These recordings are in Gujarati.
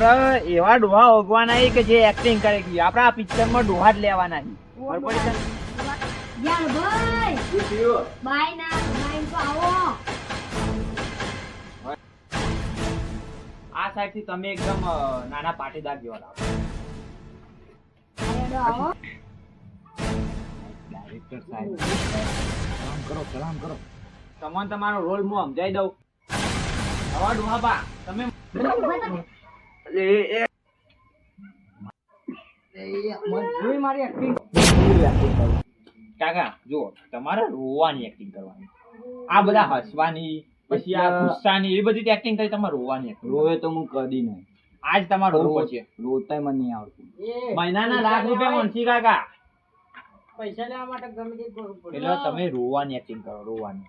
આપડે એવા ડોહા ઓગવાના કે જે એક્ટિંગ કરે કે આપડે આ પિક્ચરમાં ડોહા જ લેવાના છે. ખબર પડી તને? યાર ભાઈ! બાય ના બાય તો આવો. આ સાઈડથી તમે એકદમ નાના પાટીદાર જેવા લાગો. ડાયરેક્ટર સાહેબ. સલામ કરો સલામ કરો. તમને તમારો રોલ હું સમજાઈ દઉં. આવા ડોહા બા તમે કાકા જો તમારે રોવાની એક્ટિંગ કરવાની. આ બધા હસવાની પછી આ ગુસ્સાની એ બધી એક્ટિંગ કરી તમારે રોવાની રોવે તો હું કદી નહીં. આજ તમારો રોવો છે રોતાય મને નહીં આવડતું. મહિનાના લાખ રૂપિયા મનસી કાકા. પૈસા લેવા માટે ગમે તે કરવું પડે. એટલે તમે રોવાની એક્ટિંગ કરો રોવાની.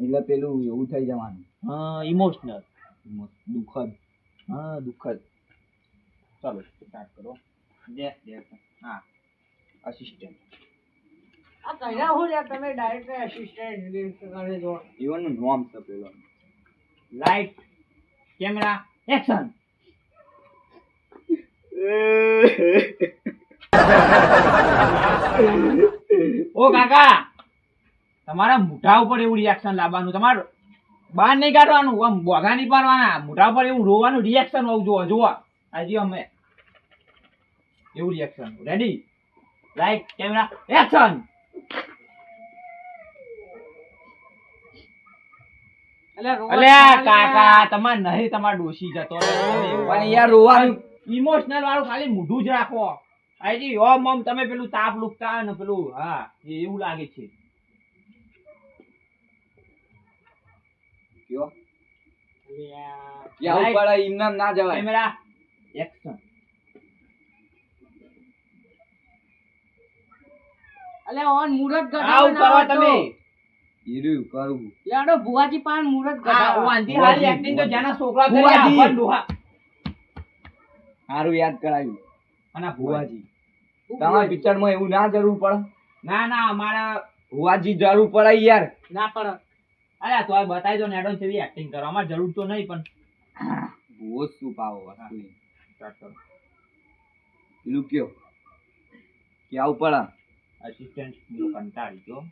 એટલે પેલું એવું થઈ જવાનું. હા ઇમોશનલ દુઃખદ. હા દુઃખદ. ચાલો સ્ટાર્ટ કરો. જે જે હા અસિસ્ટન્ટ આ કઈના હું યાર તમે ડાયરેક્ટર એસિસ્ટન્ટ કરે છો. એવાનું નામ છે પેલો. લાઇટ કેમેરા એક્શન ઓ કાકા તમારા મોઢા ઉપર એવું રિએક્શન લાવવાનું તમારે બહાર નહીં કાઢવાનું આમ બોગા નહીં પાડવાના. મોઢા પર એવું રોવાનું રિએક્શન હોવું જોવો જોવો. આજે અમે એવું reaction ready like camera action અલ્યા કાકા તમાર નહીં તમાર ડોસી જતો પણ યાર રોવાનું. ઇમોશનલ વાળું ખાલી મોઢું જ રાખો. આજી ઓમ ઓમ તમે પેલું તાપ લુકતા ને પેલું હા એવું લાગે છે. કયો? અલ્યા. યા Right. ઉપર ઇનામ ના જવાય. કેમેરા એક્શન અલે ઓન મુરત આવું કરો તમે. હીરું કરું લેડો ભુવાજી પાન મુરત આ ગઢાવો. વાંધી હારી એક્ટિંગ તો જાના છોકરા કરે. આપણ ડોહા. સારું યાદ કરાવ્યું અને ભુવાજી. તમારા પિક્ચરમાં એવું ના જરૂર પડે? ના ના અમારા ભુવાજી જરૂર પડે યાર. ના પડે. અરે તો બતાવી દો ને એડોન જેવી એક્ટિંગ કરો. અમારે જરૂર તો નહીં પણ બહુ શું પાવો વસ્તુ સ્ટાર્ટ કરો. પેલું કયો? ક્યાં પડે અસિસ્ટન્ટ કંટાળી ગયો.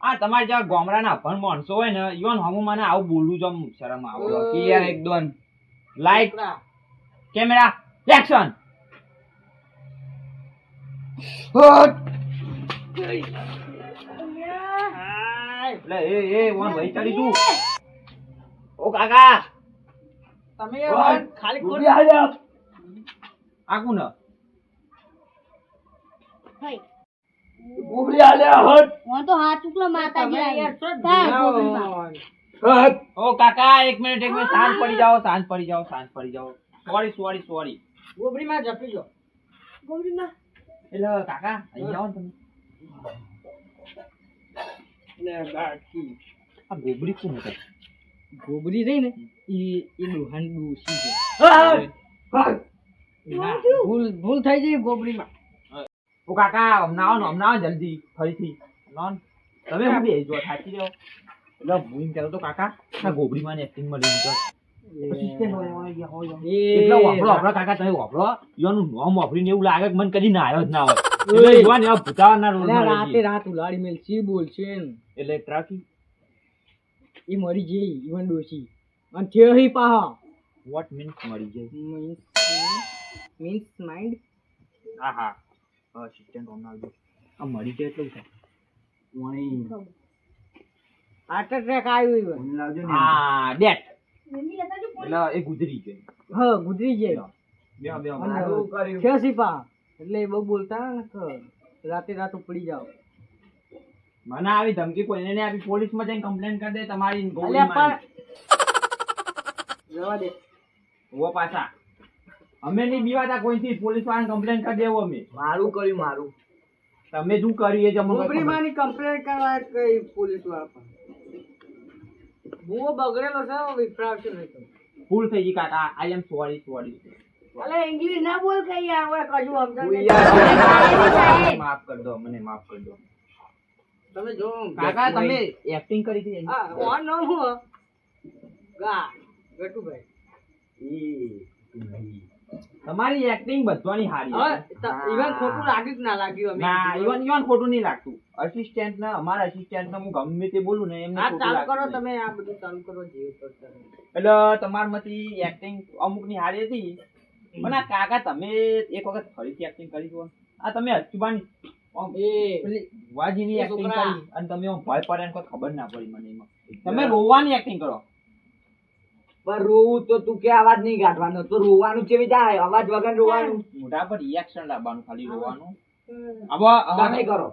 આ તમારે જ્યાં ગોમરાના પણ માણસો હોય ને ઈવન હું મને આવું બોલવું છું શરમ આવે. કે એકદમ લાઈટ કેમેરા એક્શન એટલે એ એ વન વહી તું. ઓ કાકા. તમે ઓન ખાલી કોણ. આકું ન ભાઈ. ગોબલી આલે હટ. હું તો હાથ ચૂકલો માતાજી. હટ. ઓ કાકા એક મિનિટ એક મિનિટ શાંત પડી જાઓ શાંત પડી જાઓ શાંત પડી જાઓ. Sorry sorry sorry. ગોબરીમાં જપી જો ગોવિંદમાં. એટલે કાકા અહીં જાઓ ને તમે. એટલે ગાંઠી. આ ગોબરી કોણ હતા ગોબરી રહી ને એ એ લોહાન ડૂસી છે? ભૂલ ભૂલ થઈ ગઈ ગોબરીમાં. ઓ કાકા હમણાં આવો હમણાં આવો જલ્દી ફરીથી. નોન તમે હું બે જો થાકી રહ્યો? એટલે હું એમ કહેતો તો કાકા આ ગોબરીમાં એક્ટિંગમાં લીધી તો assistant હોય, હોય, હોય, હોય. એટલે વાપરો વાપરો કાકા તમે વાપરો. યોનું નામ વાપરીને એવું લાગે કે મને કદી નાયો જ ના હોય. એટલે એવા માં રાતે રાત ઉલાડી મેલ સી બોલ છે એટલે ટ્રાકી એ મરી જઈ ઈવન ડોસી અને થયો પાહા. વોટ મીન્સ માઇન્ડ હા હા. અસિસ્ટન્ટ ઓન આ મરી જાય એટલું થાય હાર્ટ એટેક આવ્યો ઈવન હા ડેટ. પોલીસ. એટલે એ ગુજરી ગઈ. હા ગુજરી જાય બે બે કર્યું. થયો સિપા એટલે એ બહુ બોલતા રાતે રાત ઉપડી જાઓ. મને આવી ધમકી કોઈને નહીં પોલીસમાં જઈને કમ્પ્લેન કરી દે તમારી ગોળીમારી. જવા દે. ઓ પાછા. અમે નહીં બીવાતા કોઈથી? પોલીસ વાળાને કમ્પ્લેન કરી દેવું અમે. મારું કર્યું મારું. તમે શું કર્યું એ જ અમને ખબર. કમ્પ્લેન કરવા કઈ પોલીસવાળા પણ ભૂવો બગડેલો છે વિફરાવશે નહીં ફૂલ થઈ ગઈ કાકા. આઈ એમ સોરી સોરી અલે ઇંગ્લિશ ના બોલ કઈ યાર હવે કશું સમજણ માફ કરી દો મને માફ કરી દો તમે જો કાકા તમે એક્ટિંગ કરી હતી હા ઓન નો હું? ગા ગટુભાઈ. તમારી એક્ટિંગ બધવાની હારી even ખોટું લાગ્યું ના લાગ્યું અમે? ના. ઈવન ઈવન ખોટું નહીં લાગતું. અસિસ્ટન્ટ ને અમારા અસિસ્ટન્ટ ને હું ગમે તે બોલું ને એમને ખોટું ચાલુ કરો તમે આ બધું ચાલુ કરો જે. એટલે તમારામાંથી એક્ટિંગ અમુકની હારી હતી. પણ આ કાકા તમે એક વખત ફરીથી એક્ટિંગ કરી જુઓ. આ તમે અચુબાની આમ એ. વાજીની એક્ટિંગ કરી અને તમે આમ ભય પડે ને કોઈ ખબર ના પડી મને એમાં. તમે રોવાની એક્ટિંગ કરો. પણ રોવું તો તું કે અવાજ નહીં કાઢવાનો? તો રોવાનું કેવી જાય અવાજ વગર રોવાનું. મોઢા પર રિએક્શન લાવવાનું ખાલી રોવાનું. હવે તમે કરો.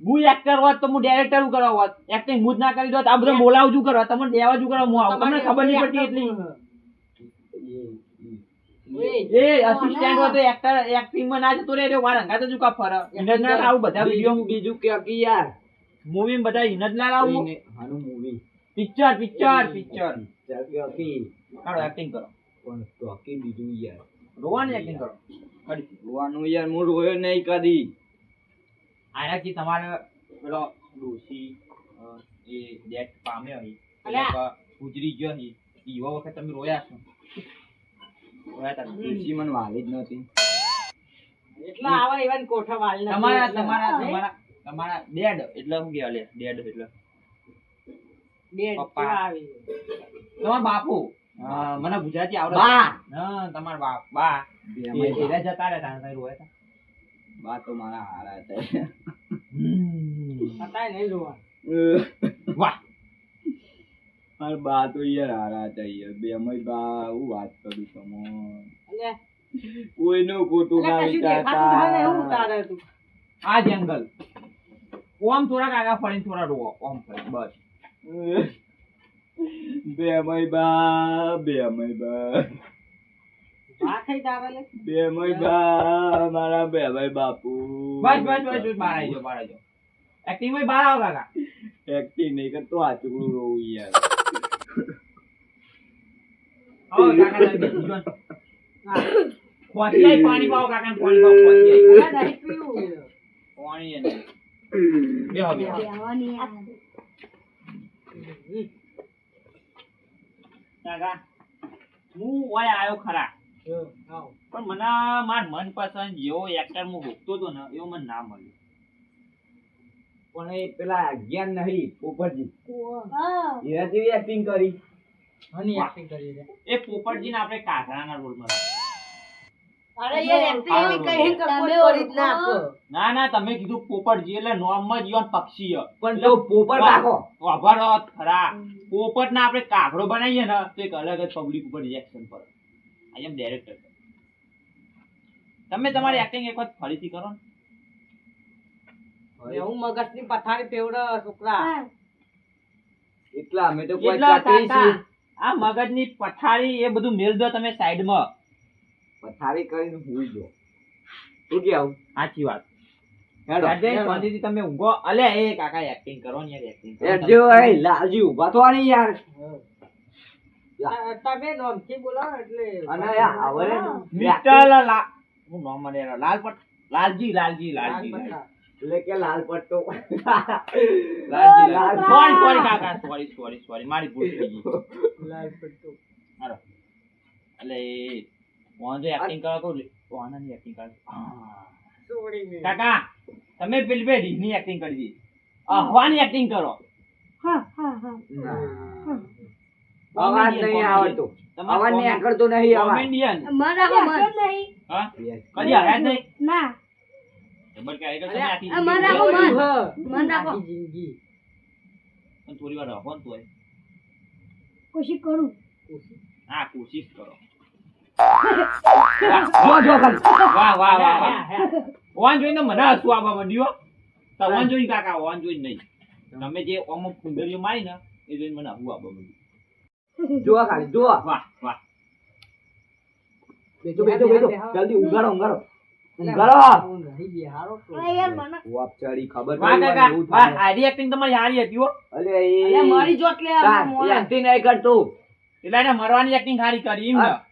હું એક્ટર હોત તો હું ડાયરેક્ટર કરવા હોત એક્ટિંગ હું જ ના કરી દોત. આ બધું બોલાવજું કરવા તમને દેવાજું કરવા હું તમને ખબર નહીં પડતી એટલી. એ, એ અસિસ્ટન્ટ હોય તો એક્ટર એક્ટિંગમાં ના જતો રહે વાર હંગાત જ કા ફરે? ઇનજ આવું બધા વીડિયો બીજું બીજું કે કે યાર? મૂવી બધા ઇનજ ના લાવું મૂવી પિક્ચર પિક્ચર પિક્ચર કે કે? કાઢો એક્ટિંગ કરો. પણ તો બીજું યાર? રોવાની એક્ટિંગ કરો. કરી રોવાનું યાર હું રોયો નહીં કદી. આનાથી તમારે પેલો ડોશી અ, એ ડેથ પામ્યો હી એટલે ગુજરી ગયો હી. એવો વખત તમે રોયા છો. મને વાલી જ નહોતી. એટલા આવા even કોઠા વાળી તમારા તમારા તમારા તમારા ડેડ એટલે શું કહેવાય ડેડ એટલે. બે પપ્પા. આવી તમારા બાપુ? મને ગુજરાતી આવડે. બા. હા તમારા બાપ. બા. એરા જતા રહ્યા તા તમે રોયા બા તો મારા હારા હતા. હતા નહીં જોવા વાહ. મારા બા તો યાર હારા હતા યાર. બે મય બા હું વાત કરું તમને? એટલે કોઈનું ખોટું ના વિચારતા આ જંગલ ઓમ થોડા કાકા ફરીને થોડા રોવો. ઓમ ફરી બસ. બે મય બા બે મય બા. બે બા મારા બે ભાઈ બાપુ. બસ બસ બસ બસ બહાર આવી જાઓ બહાર આવી જાઓ. એક્ટિંગમાં બહાર આવો કાકા. એક્ટિંગ નહીં કરતો આ ચૂકડું રોવું યાર. પાણી પાવો કાકા પાણી પાવો પાણી. કાકા હું ઓય આયો ખરા. પણ મને માર મનપસંદ જેવો એક્ટર હું ભોગતો હતો ને એવો મને ના મળ્યો. પણ એ પેલા જ્ઞાન નહીં પોપટજી. એના જેવી એક્ટિંગ કરી. હની એક્ટિંગ કરી છે. એ પોપટજીને આપણે કાઢાના રોલમાં. અરે યાર કોઈ કરી જ ના ના ના તમે કીધું પોપટજી એટલે નોર્મલ જીવન પક્ષી પણ જો પોપટ રાખો. વાભરો ખરા. પોપટ ના આપણે કાગડો બનાવીએ ને તો એક અલગ જ પબ્લિક ઉપર રિએક્શન પડે. આઈ એમ ડાયરેક્ટર તમે તમારી એક્ટિંગ એક વખત ફરીથી કરો ને. એવું મગજની પથારી પેવડો છોકરા. એટલા અમે તો કોઈ આ મગજની પથારી એ બધું મેલ દો તમે સાઈડમાં. પથારી કરીને ભૂલ દો શું કેવું સાચી વાત. હેડો આજે શાંતિથી તમે ઊંઘો. અલે એ કાકા એક્ટિંગ કરો ને યાર એક્ટિંગ જો એ લાલજી ઊભા તો યાર. તમે નોમથી બોલાવો એટલે અને આવરે મિસ્ટર હું નામ લાલ પટ લાલજી લાલજી લાલજી. લાલ એટલે કે લાલ પટ્ટો. લાલ- સોરી સોરી કાકા સોરી સોરી સોરી મારી ભૂલ થઈ ગઈ. લાલ પટ્ટો. હાલો. એટલે જો એક્ટિંગ કરો તો ઓનની એક્ટિંગ કરો. કાકા તમે પેલી બે રીહની એક્ટિંગ કરી અહવાની એક્ટિંગ કરો. હા, હા, હા. અવાજ નહીં આવડતો. અવાજ નહીં આકડતો નહીં અવાજ. કોમેડિયન મારા અવાજ નહીં. હા? કદી આવ્યા નહીં? ના. ખબર કે આઈ તમે આખી મન રાખો, મન. મન મન રાખો. જિંદગી. પણ થોડી વાર રહો ને તોય. કોશિશ કરું. હા કોશિશ કરો. જો જો ખાલી. વાહ વાહ વાહ વાહ. જોઈને મને હસવું માંડ્યું હો. જોઈને કાકા ઓન જોઈને નહીં. તમે જે ઓમ મારી ને એ જોઈને મને હસવું આવવા માંડ્યું. જો ખાલી જો. વાહ વાહ. જલ્દી ઉગાડો ઉગાડો. મરવાની એક્ટિંગ હારી કરી એમ ને. હા.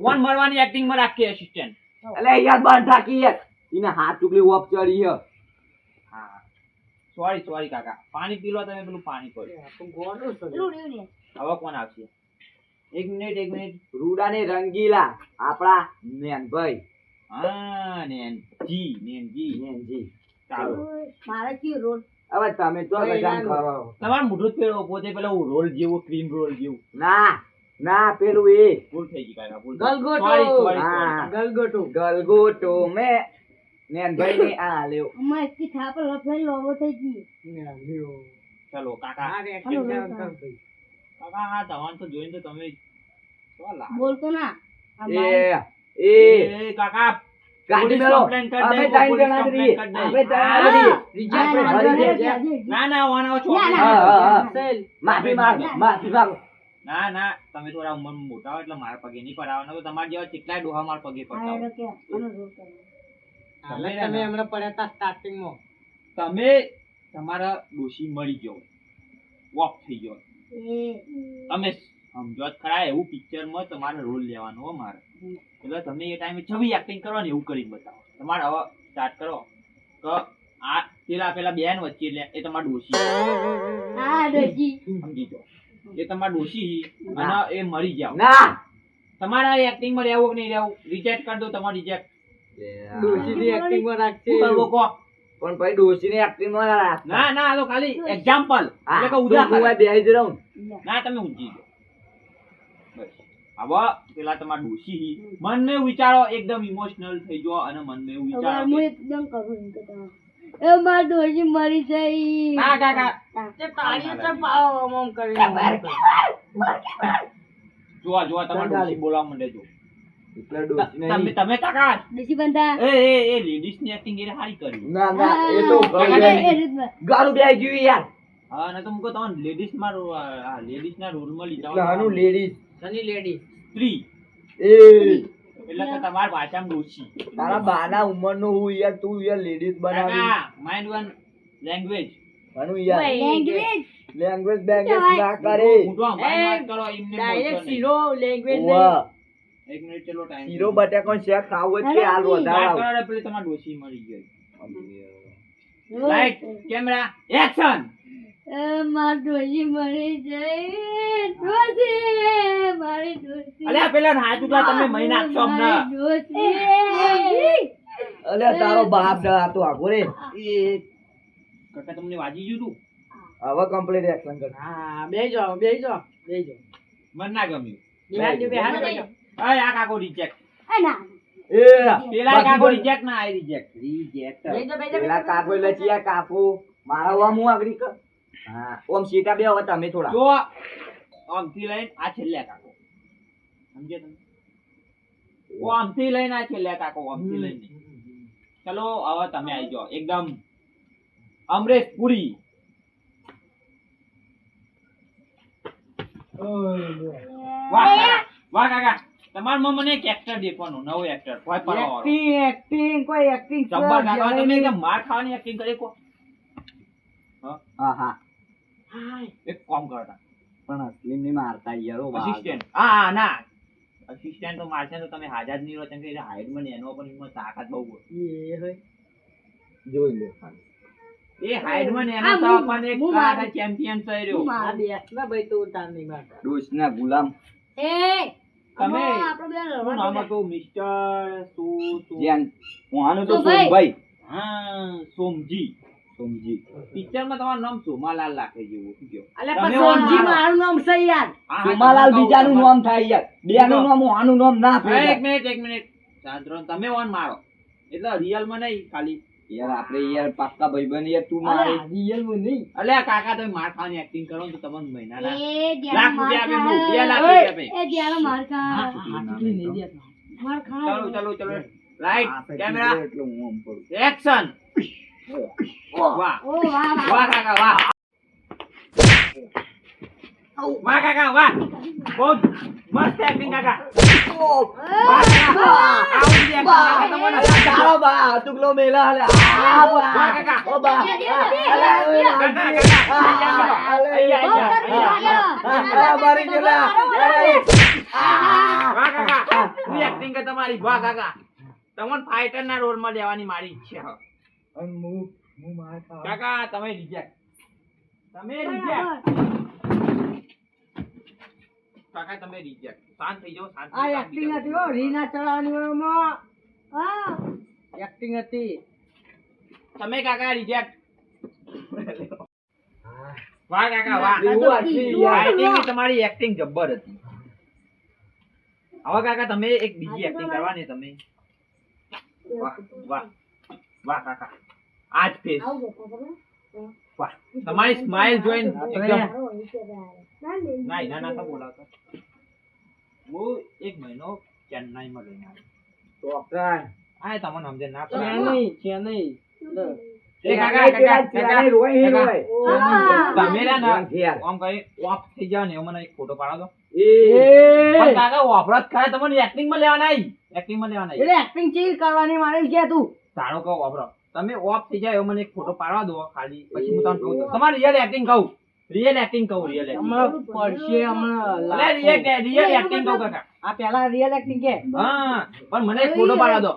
કોણ મરવાની એક્ટિંગમાં રાખી અસિસ્ટન્ટ અલે યાર બંધ થાકી યાર એને હાથ ચૂકલી વાપચાડી હે હા. સોરી સોરી કાકા. પાણી પી લો તમે પેલું પાણી પડ. પેલું. હવે કોણ આવશે? એક મિનિટ એક મિનિટ. રૂડા ને રંગીલા. આપણા નેનભાઈ. હા નેનજી નેનજી. નેનજી. ચાલો. મારે કયું રોલ? હવે તમે તો નાનું. કરો. તમારે મોઢું પેલો પોતે પેલો રોલ જેવો ક્રીમ રોલ જેવો. ના ના પેલું એ. ભૂલ થઈ ગઈ કાકા ભૂલ ગલગોટો. હા. ગલગોટો. ગલગોટો મે નેનભાઈ ને આ લ્યો અમારે એકથી થાપર લફાઈ લોવો થઈ ગઈ ને લ્યો. ચાલો કાકા. આ acting કાકા તો જોઈને તો તમે બોલતો ના. એ એ કાકા ના, તમે થોડા ઉંમર મોટા હોય એટલે મારા પગે નહીં પડાવવાના તો તમારા જેવા કેટલાય ડોહા મારા પગે પડતા. તમે હમણાં પડ્યા હતા સ્ટાર્ટિંગમાં તમે તમારા ડોશી મળી ગયો વોક થઈ ગયો તમે સમજો ખરા એવું પિક્ચરમાં તમારે રોલ લેવાનો હો મારે. એટલે તમે એ ટાઈમે છબી એક્ટિંગ કરવાની એવું કરીને બતાવો. તમારે હવે સ્ટાર્ટ કરો. કે આ પેલા પેલા બેન વચ્ચે એટલે એ તમારા ડોશી. આ ડોશી. સમજી જાઓ એ તમારા ડોશી અને એ મરી જાવ ના. તમારા એક્ટિંગમાં રહેવું કે નહીં રહેવું? રિજેક્ટ કરી દો તમારે રિજેક્ટ ડોશીની એક્ટિંગમાં રાખશે. કરવો પણ ભાઈ ડોસી ની એક્ટિંગમાં ના ના ના આ તો ખાલી એક્ઝામ્પલ એટલે કે ઉદાહરણ. બેહી જ રહું. ના. તમે ઊંચી જાઓ. બસ. હવે પેલા તમારા ડોસી મનને વિચારો એકદમ ઇમોશનલ થઈ જાઓ અને મનને એવું વિચારો હું એકદમ કરું કે તમે. એ માર ડોસી મરી જઈ ના કાકા તે તાળીઓ તો પાવ આમ કરી કરીને. જોવા જોવા તમારા ડોશી બોલાવવા માંડે જો. એટલે તમે નહીં. તમે કાકા. ડોશી બંધા. એ એ એ લેડીઝની એક્ટિંગ એ સારી કરી. ના ના એ તો. ગારું બેહી ગયું યાર. હા ને તો મુકો તમને લેડીઝમાં આ લેડીઝ ના રોલમાં લીધા એટલે આનું લેડીઝ શની lady? સ્ત્રી. એ. એટલે કે તમારા ભાષામાં ડોશી. તારા બાના ઉંમરનો હું યાર તું યાર લેડીઝ બનાવી. માઇન્ડ વન લેંગ્વેજ યાર. લેંગ્વેજ બેંગ્વેજ ના કરે. મોટો વાત કરો એમને Direct બોલશો નહીં. એક મિનિટ ચલો ટાઈમ શીરો બટાકો શેક ખાવું તો હાલ વાત વધારાવ. પેલી તમાર ડોસી મળી ગઈ. લાઈટ કેમેરા એક્શન એ મારી ડોશી મરી જઈ ડોસી મારી ડોસી અલ્યા પેલા હાચુકા તમે મહી નાખશો અમને ડોસી અલ્યા તારો બાપ ડા તો આગો રે. એ કાકા તમને વાજી ગયું તું? હવે કમ્પ્લીટ એક્શન કર હા બેહી જાઓ બેહી જાઓ બેહી જાઓ. મન ના ગમ્યું. બેહાડજો બેહાડજો અય આ કાકો રિજેક્ટ એ ના. પેલા કાકો રિજેક્ટ ના આઈ રિજેક્ટ રિજેક્ટ બેહી જાઓ બેહી જાઓ, પેલા કાકો એટલે ચિયા કાકો? મારા ઓમ હું આગળ કર? હા ઓમ સીટા બે હવે તમે થોડા. જો આમથી લઈને આ છેલ્લે કાકો. સમજે તમે? ઓ લઈને આ છેલ્લે કાકો આમથી લઈને. ચલો હવે તમે આવી જાઓ. એકદમ અમરેશ પુરી. વાહ વાહ કાકા. તમારા માં મને એક એક્ટર દેખવાનું નવો એક્ટર કોઈ પણ એક્ટિંગ એક્ટિંગ કોઈ એક્ટિંગ છે, જબ્બર કાકા તમે કે માર ખાવાની એક્ટિંગ કરી કો હા. હા. એક કામ કરતા. પણ અસલીમની મારતા યાર ઓ અસિસ્ટન્ટ હા ના. અસિસ્ટન્ટ તો મારશે તો તમે હાજર નહીં રહો કેમ કે હાઈટમાં એનો પણ એમાં તાકાત બહુ હોય. એ હોય. જોઈ લે. એ હાઈટમાં એનો તો પણ એક હું ચેમ્પિયન થઈ રહ્યો. હું મારું. આ બેસના ભાઈ તો ઉતાર નહીં મારતા. ડોશના ગુલામ. એ તમે શું નામ હતું? મિસ્ટર શું શું? જ્યાં હું આનું તો સોમભાઈ. સોમભાઈ હા સોમજી. સોમજી. પિક્ચરમાં તમારું નામ સોમાલાલ લાગે જેવું. શું કહો? સોમજી મારું. નામ છે યાર. હા, હા, સોમાલાલ બીજાનું નામ થાય યાર. બેનું નામ આનું નામ ના એક મિનિટ એક મિનિટ. તમે ઓન મારો. એટલે રિયલમાં નહીં ખાલી. યાર આપણે યાર પાક્કા ભાઈબંધ યાર તું મારે અલ્યા, real માં નહીં. અલ્યા કાકા તમે માર ખાવાની એક્ટિંગ કરો તો તમને મહિના લાખ રૂપિયા આપી દઉં, બે લાખ રૂપિયા આપી. એ ધ્યાન માર ખા. માર ખા. ચલો ચલો ચલો. રાઈટ કેમેરા એટલે હું આમ પડું. એક્શન વાહ. ઓ વાહ વાહ વાહ કાકા વાહ. વાહ કાકા વાહ. બહુ મસ્ત એક્ટિંગ કાકા. તમારે. વાહ કાકા. તમને ફાઇટર ના રોલમાં લેવાની મારી ઈચ્છા છે. અને હું- હું માર ખાવા. કાકા તમે રિજેક્ટ તમે રિજેક્ટ કાકા તમે રિજેક્ટ શાંત થઈ જાઓ શાંત આ એક્ટિંગ હતી હો રીના ચડાવવાની વાળામાં હા. એક્ટિંગ હતી. તમે કાકા રિજેક્ટ વાહ કાકા વાહ. યાર. તમારી એક્ટિંગ જબ્બર હતી. હવે કાકા તમે એક બીજી એક્ટિંગ કરવાની તમે. વાહ વાહ. વાહ કાકા. આજ ફેસ વાહ. તમારી સ્માઇલ જોઈને એકદમ ના લે ના ના ના તો બોલાવતો. હું એક મહિનો ચેન્નાઈમાં રહીને આવ્યો. આ તમને સમજે ના ચેન્નઈ ચેન્નઈ. તમે ને? ઓફ થઈ ને એક્ટિંગમાં લેવાના એક્ટિંગમાં લેવાના એટલે એક્ટિંગ ચીજ કરવાની મારે કે તું. સારો કહો વાપરો તમે ઓફ થઈ જાય એવો મને એક ફોટો પાડવા દો ખાલી પછી હું તમને કહું તમારે યાર એક્ટિંગ કહું રિયલ એક્ટિંગ કહું રિયલ એક્ટિંગ હમણાં પડશે હમણાં રિયલ રિયલ એક્ટિંગ કહું કાકા. આ પેલા રિયલ એક્ટિંગ કે? હા પણ મને ફોટો પાડા દો.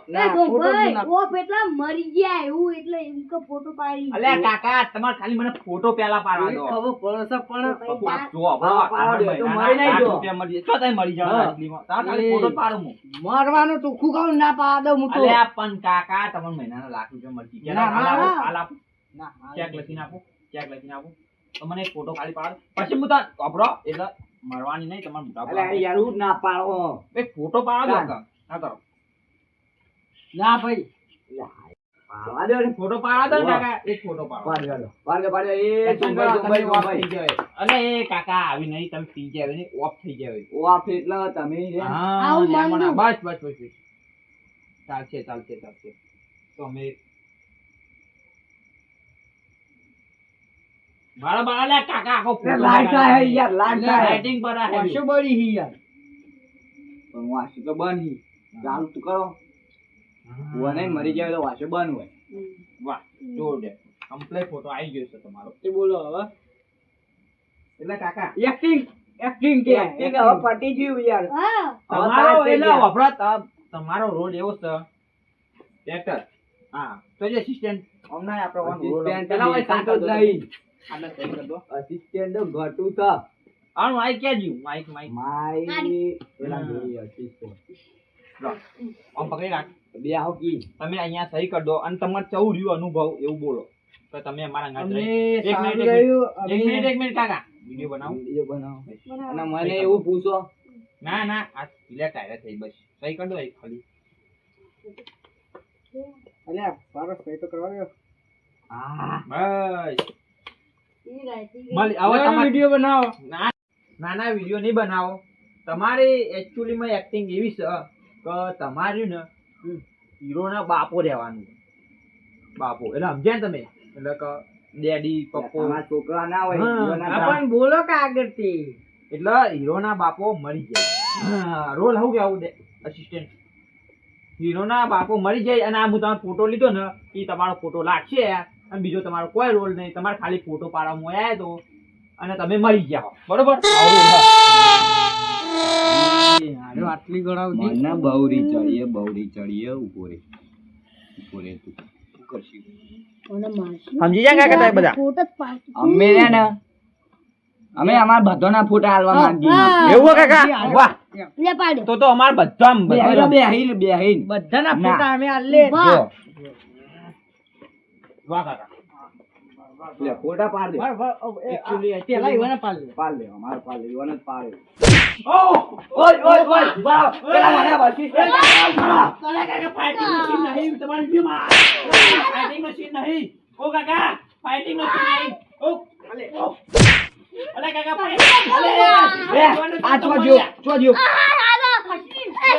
ઓફ એટલા મરી ગયા એવું એટલે એમ કે ફોટો પાડી અલે કાકા તમાર ખાલી મને ફોટો પેલા પાડા દો. ખબર પડશે પણ જો પાડો તો મરી નઈ જો. રૂપિયા મરી તો તઈ મરી જાવ આટલીમાં. તા ખાલી ફોટો પાડું હું. મરવાનું તો કહું ના પાડા દઉં હું તો અલે પણ કાકા તમને મહિનાનો લાખ રૂપિયા મળી ગયા. ના, ના. ચેક લખીને આપો ચેક લખીને આપો તો મને ફોટો ખાલી પાડ. પછી હું તાર એટલે મરવાની નહીં તમારે મોટા અરે યાર હું ના પાડો. બે ફોટો પાડો ના તો ના ભાઈ. પાડવા દો ફોટો પાડો ને કાકા. એક ફોટો પાડો. પાડવા દો. પાડવા, પાડવા. એ કરો, ભાઈ, off તું થઈ જાય. અલે એ કાકા આવી નહીં. તમે પી જાય ને ઓફ થઈ જાય ઓફ એટલે તમે હા બસ બસ બસ. ચાલશે ચાલશે ચાલશે. તો અમે મારા બાળા કાકા આખો લાઈટ લગાવી યાર, લાઈટ આય. લાઇટિંગ પર આ હેવી. બળી હી યાર. પણ વાસુ તો બંધ હી. ચાલુ તું કરો. હું. મરી જાય તો વાસુ બંધ હોય. વાહ જોરદાર કમ્પ્લીટ ફોટો આવી ગયો છે તમારો. તે બોલો હવે. એટલે કાકા એક્ટિંગ એક્ટિંગ કે Acting. હવે પતી ગયું યાર. હા. તમારો એટલે. તમારો રોલ એવો છે. હા. તો જે અસિસ્ટન્ટ હમણાં આપણે રોલ પેલા હોય દેખાતો જ નહીં. આને સહી કરી દો. Assistant તો ઘટું માઈક ક્યાં જ્યું માઈક માઈક. મારી. પેલા જોઈએ assistant. આમ પકડી રાખ. બે આવો કી. તમે અહીંયા સહી કરી દો અને તમારે ચૌ રહ્યું અનુભવ એવું બોલો. તો તમે અમારા અંગાત અમે એક મિનિટ એક મિનિટ. એક મિનિટ કાકા. વીડિયો બનાવો. Video બનાવો. અને મને એવું પૂછો. ના ના આ પીલા ટાયર થઈ બસ. સહી કર દો એક ખાલી. અલ્યા મારો સહી તો કરવા દો હા બસ. વીડિયો બનાવો. ના નાના વીડિયો નહીં બનાવો. તમારે એકચ્યુઅલીમાં એક્ટિંગ એવી છે કે તમારી ને હીરોના બાપો રહેવાનું બાપો એટલે સમજ્યા ને તમે? એટલે કે ડેડી પપ્પો. છોકરા ના હોય. પણ બોલો કે આગળથી. એટલે હીરોના બાપો મરી જાય. રોલ હું કેવું અસિસ્ટન્ટ હીરોના બાપો મરી જાય અને આ હું તમારો ફોટો લીધો ને એ તમારો ફોટો લાગશે. અને બીજો તમારો કોઈ રોલ નહીં. તમારે ખાલી ફોટો પાડવામાં આવ્યા તો. અને તમે મરી ગયા હો. બરોબર? આટલી ગણાવતી મને બહુરી ચડીએ બહુરી ચડીએ ઊભો રે ઊભો રે તું. કરશું. સમજી જાય કાકા તમે બધા? ફોટો જ પાડતું. અમે ને અમે અમારા બધાના ફોટા આલવા માંગીએ. એવું કાકા? વાહ. લે પાડે. તો તો અમાર બધા બેહીન બેહીન બધાના ના. ફોટા અમે આલે વાહ. કાકા લે ફોટા પાડ દે. વાર, વાર, ઓ, એ, પેલા ઈવાને પાડી લે. પાડ લે અમાર પાડ લે ઈવન પાડ લે ઓહ ઓય ઓય ઓય વાહ પેલા મને વસીસ કાકા કાકા ફાઇટિંગ મશીન નહીં તમારી વિડીયોમાં ફાઇટિંગ મશીન નહીં. ઓ કાકા ફાઇટિંગ મશીન નહીં. ઓ અલે અલે કાકા fighting- અલે આ છો જો છો જો એ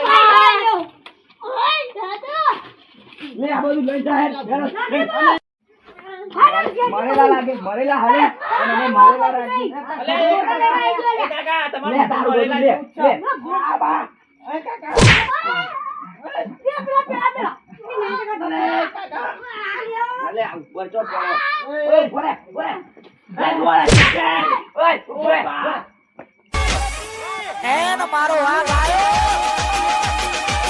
પાડ્યો. ઓય, દાદા. લે આ બધું લઈ જા હેડ હાલો, કે મરેલા લાગે મરેલા હાલે. અને અમે મરેલા રાખી અલે કાકા તમારે લે લે આ બા એ કાકા. અલે આ ઉપર